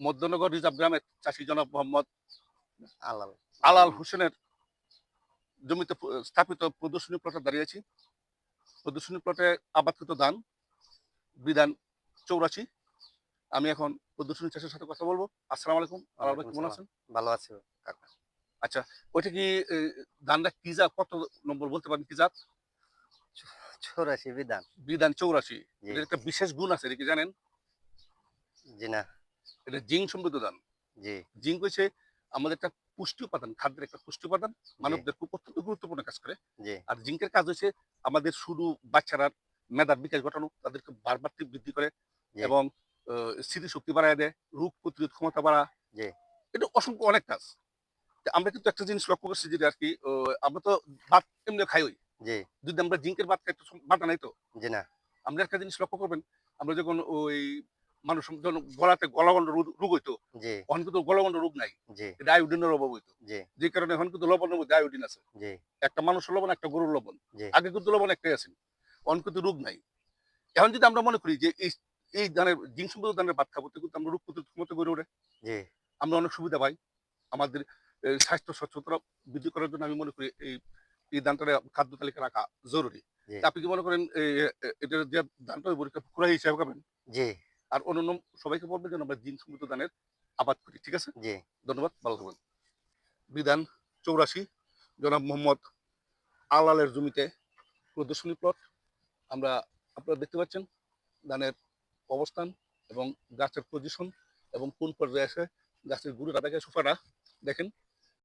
Madhyanagar reserve গ্রামের চাষি জনাব মোহাম্মদ আলাল। আলাল হোসেনের জমিতে স্থাপিত প্রদর্শনী প্লটে দাঁড়িয়েছি। প্রদর্শনী প্লটে আবাদকৃত দান বিধান চৌরাশি। আমি এখন প্রদর্শনী চাষের সাথে কথা বলব। আসসালামু আলাইকুম। আলাল ভাই কেমন আছেন? ভালো আছে। কাকা ওইটা কি ধানটা কি জাত? কত নম্বর বলতে পারেন কি জাত? চৌরাশি বিধান। বিধান চৌরাশি। জি। এটার একটা বিশেষ গুণ আছে এটা কি জানেন? জি না। এটা জিঙ্ক সমৃদ্ধ ধান। জি। জিঙ্ক হচ্ছে আমাদের একটা পুষ্টি উপাদান খাদ্যের একটা পুষ্টি উপাদান। মানবদের খুব অত্যন্ত গুরুত্বপূর্ণ কাজ করে। আর জিঙ্কের কাজ হচ্ছে আমাদের শুরু বাচ্চারা মেধার বিকাশ ঘটানো তাদেরকে বারবার বৃদ্ধি করে এবং স্মৃতিশক্তি বাড়ায় দেয় রোগ প্রতিরোধ ক্ষমতা বাড়া। জি। এটা অসংখ্য অনেক কাজ। আমরা কিন্তু একটা জিনিস লক্ষ্য করছি যেটা আর কি আমরা তো ভাত এমনি খাই ওই। জি। যদি আমরা জিঙ্কের ভাত খাই তো বাটা নাই তো? জি না। আমরা একটা জিনিস লক্ষ্য করবেন আমরা যখন ওই মানুষ যখন গলাতে গলাগণ্ড রোগ- হইতো। এখন কিন্তু গলাগণ্ড রোগ নাই। জি। এটা আয়োডিনের অভাব হইতো। যে কারণে এখন কিন্তু লবণের মধ্যে আয়োডিন আছে একটা মানুষের লবণ একটা গরুর লবণ। আগে কিন্তু লবণ একটাই আছে। এখন কিন্তু রোগ নাই। এখন যদি আমরা মনে করি যে এই এই ধানের জিন সম্পদ ধানের ভাত খাব কিন্তু আমরা রোগ প্রতিরোধ ক্ষমতা গড়ে ওঠে। আমরা অনেক সুবিধা পাই। আমাদের স্বাস্থ্য সচেতনতা বৃদ্ধি করার জন্য আমি মনে করি এই এই ধানটা খাদ্য তালিকা রাখা জরুরি। আপনি কি মনে করেন এই, এ- এটার যে ধানটা পরীক্ষা পুরা হিসাবে খাবেন? জি। আর অন্যান্য সবাইকে বলবেন যেন আমরা জিন সমৃদ্ধ ধানের আবাদ করি ঠিক আছে? জি। ধন্যবাদ ভালো থাকবেন। বিধান চৌরাশি জনাব মোহাম্মদ আলালের জমিতে প্রদর্শনী প্লট। আমরা আপনারা দেখতে পাচ্ছেন ধানের অবস্থান এবং গাছের পজিশন এবং কোন পর্যায়ে আছে গাছের গুড়িটা দেখে সোফাটা দেখেন।